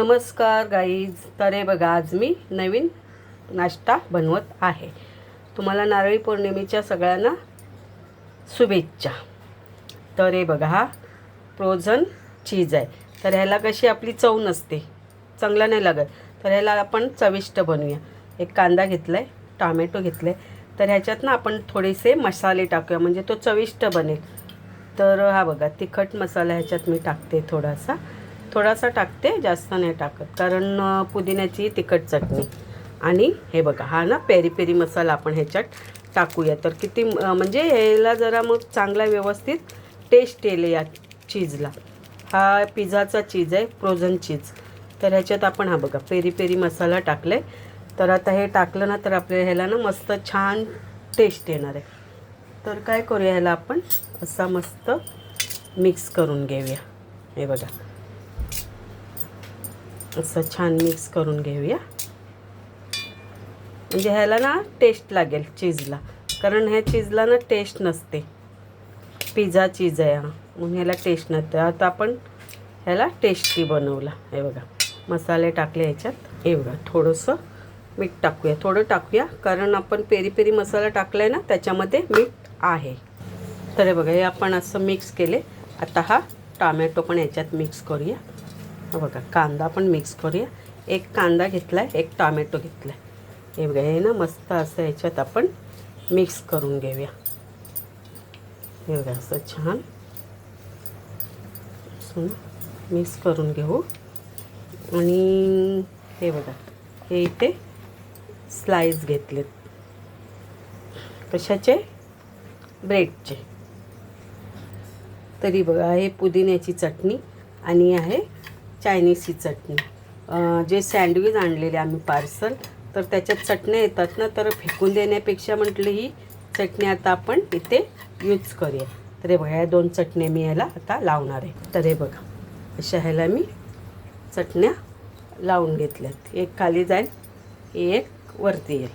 नमस्कार गाईज तरे बघा आज मी नवीन नाश्ता बनवत आहे. तुम्हाला नारळी पौर्णिमेच्या सगळ्यांना शुभेच्छा. तर हे बघा हा फ्रोझन चीज आहे. तर ह्याला कशी आपली चव नसते चांगला नाही लागत. तर ह्याला आपण चविष्ट बनवूया. एक कांदा घेतला आहे टॉमॅटो घेतलं आहे तर ह्याच्यात ना आपण थोडेसे मसाले टाकूया म्हणजे तो चविष्ट बनेल. तर हा बघा तिखट मसाला ह्याच्यात मी टाकते थोडासा. थोडासा टाकते जास्त नाही टाकत. कारण पुदिन्याची तिखट चटणी. आणि हे बघा हा ना पेरी पेरी मसाला आपण ह्याच्यात टाकूया. तर किती म्हणजे ह्याला जरा मग चांगला व्यवस्थित टेस्ट येईल या चीजला हा पिझ्झाचा चीज आहे फ्रोझन चीज तर ह्याच्यात आपण हा बघा पेरी पेरी मसाला टाकला. आहे तर आता हे टाकलं ना तर आपल्या ह्याला ना मस्त छान टेस्ट येणार आहे. तर काय करूया ह्याला आपण? असा मस्त मिक्स करून घेऊया. हे बघा. असं छान मिक्स करून घेऊया. म्हणजे ह्याला ना टेस्ट लागेल चीजला कारण ह्या चीजला ना टेस्ट नसते. पिझ्झा चीज आहे हा. म्हणून ह्याला टेस्ट नसते. आता आपण ह्याला टेस्टी बनवला. हे बघा. मसाले टाकले ह्याच्यात. हे बघा. थोडंसं मीठ टाकूया. थोडं टाकूया. कारण आपण पेरी पेरी मसाला टाकला आहे ना त्याच्यामध्ये मीठ आहे. तर हे बघा हे आपण असं मिक्स केले. आता हा टामॅटो पण ह्याच्यात मिक्स करूया. हा बघा कांदा पण मिक्स करूया. एक कांदा घेतला आहे एक टामॅटो घेतला आहे हे बघा हे ना मस्त असं याच्यात आपण मिक्स करून घेऊया. हे बघा असं छान. मिक्स करून घेऊ. आणि हे बघा हे इथे स्लाईस घेतलेत. कशाचे? ब्रेडचे तरी बघा हे पुदिन्याची चटणी आणि आहे चायनीजची चटणी. जे सँडविच आणलेले आम्ही पार्सल तर त्याच्यात चटण्या येतात ना तर फेकून देण्यापेक्षा म्हटलं ही चटणी आता आपण इथे यूज करूया. तर हे बघा ह्या दोन चटण्या मी ह्याला आता लावणार आहे. तर हे बघा अशा ह्याला मी चटण्या लावून घेतल्यात. एक खाली जाईल एक वरती येईल.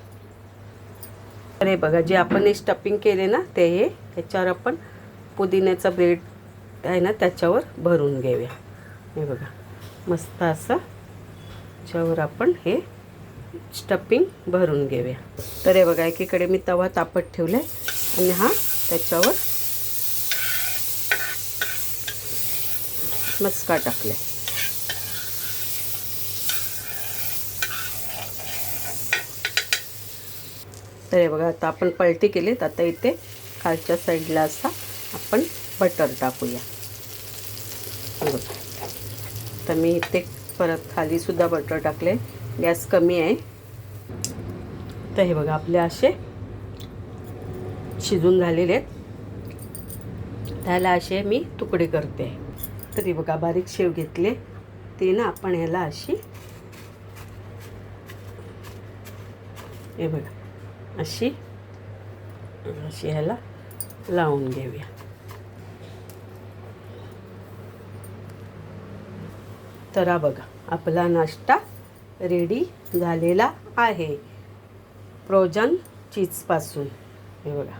तर हे बघा जे आपण हे स्टफिंग केले ना ते हे त्याच्यावर आपण पुदिन्याचा ब्रेड आहे ना त्याच्यावर भरून घेऊया. हे बघा. मस्त असं त्याच्यावर आपण हे स्टपिंग भरून घेऊया. तर हे बघा एकीकडे मी तवा तापत ठेवला आहे आणि हा त्याच्यावर मस्का टाकला तर हे बघा आता आपण पलटी केलीत. आता इथे खालच्या साईडला असा आपण बटर टाकूया. बघा. तर मी इथे परत खालीसुद्धा बटर टाकले. गॅस कमी आहे. तर हे बघा आपले असे शिजून झालेले आहेत. त्याला असे मी तुकडे करते. तरी बघा बारीक शेव घेतले. ते ना आपण ह्याला अशी हे बघा अशी अशी ह्याला लावून घेऊया. तर बघा आपला नाश्ता रेडी झालेला आहे. फ्रोजन चीजपासून हे बघा.